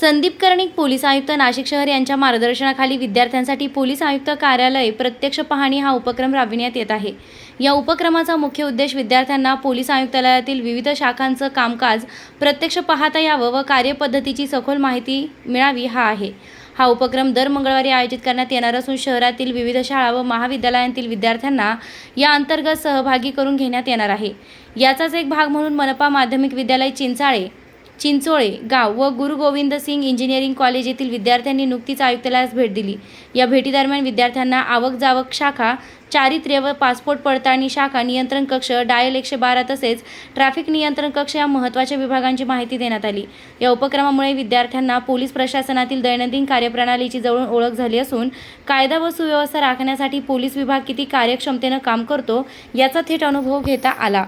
Sandeep Karnik police आयुक्त नाशिक शहर यांच्या मार्गदर्शनाखाली विद्यार्थ्यांसाठी पोलीस आयुक्त कार्यालय प्रत्यक्ष पाहणी हा उपक्रम राबविण्यात येत आहे. या उपक्रमाचा मुख्य उद्देश विद्यार्थ्यांना पोलीस आयुक्तालयातील विविध शाखांचं कामकाज प्रत्यक्ष पाहता यावं व कार्यपद्धतीची सखोल माहिती मिळावी हा आहे. हा उपक्रम दर मंगळवारी आयोजित करण्यात येणार असून शहरातील विविध शाळा व महाविद्यालयांतील विद्यार्थ्यांना या अंतर्गत सहभागी करून घेण्यात येणार आहे. याचाच एक भाग म्हणून मनपा माध्यमिक विद्यालय चिंचाळे चिंचोळे गाव व गुरु गोविंद सिंग इंजिनिअरिंग कॉलेज येथील विद्यार्थ्यांनी नुकतीच आयुक्तालयास भेट दिली. या भेटीदरम्यान विद्यार्थ्यांना आवक जावक शाखा चारित्र्य व पासपोर्ट पडताळणी शाखा नियंत्रण कक्ष डायल एकशे बारा तसेच ट्रॅफिक नियंत्रण कक्ष या महत्त्वाच्या विभागांची माहिती देण्यात आली. या उपक्रमामुळे विद्यार्थ्यांना पोलीस प्रशासनातील दैनंदिन कार्यप्रणालीची जवळून ओळख झाली असून कायदा व सुव्यवस्था राखण्यासाठी पोलीस विभाग किती कार्यक्षमतेनं काम करतो याचा थेट अनुभव घेता आला.